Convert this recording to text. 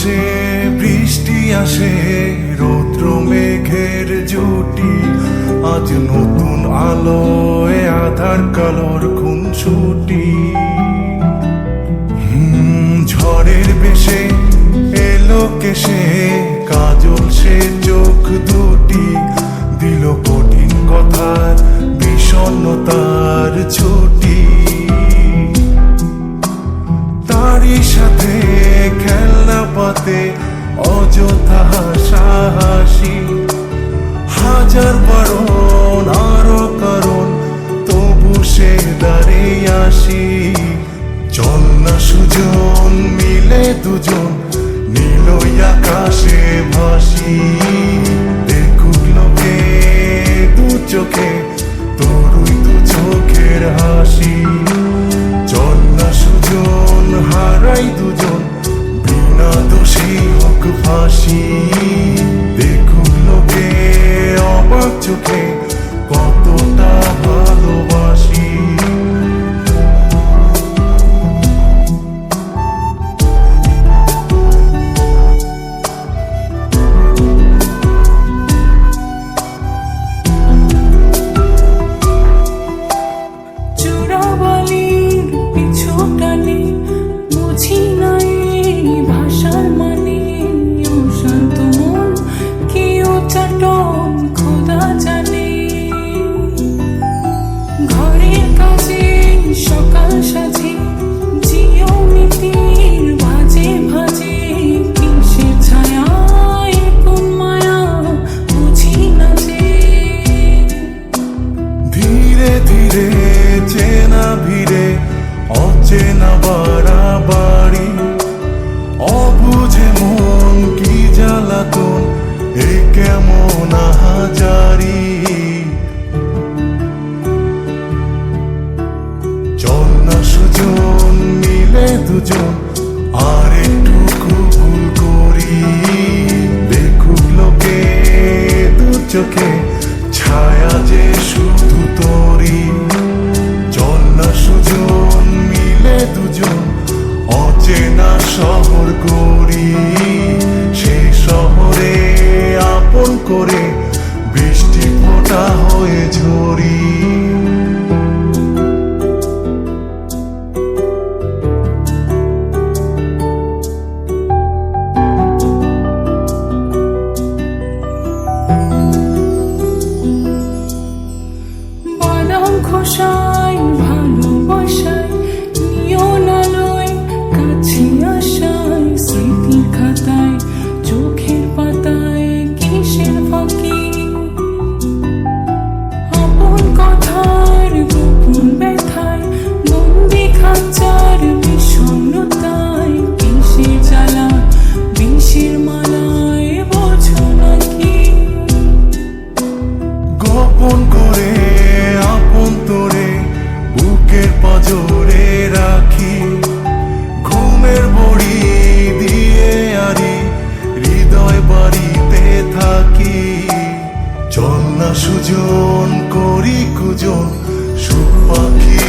আসে, বৃষ্টি আসে, রৌদ্র মেঘের জুটি। আজ নতুন আলোয় আধার কালোর খুন ছুটি ঝড়ের বেশে দুজন নীল আকাশে ভাসি। দেখুক লোকে দু চোখে তরুই দু চোখের হাসি। চল সুজন হারাই দুজন, বিনা দোষী হোক ফাঁসি। দেখুক লোকে অবাক চোখে সকাল সাজি। করি সে শহরে আপন করে বৃষ্টি ফোটা হয়ে ঝরি। খোসা আপন করে, আপন তোরে বুকের পাজরে রাখি। ঘুমের বড়ি দিয়ে আরি, হৃদয় বাড়িতে থাকি। চল না সুজন, করি কুজন সুপাখি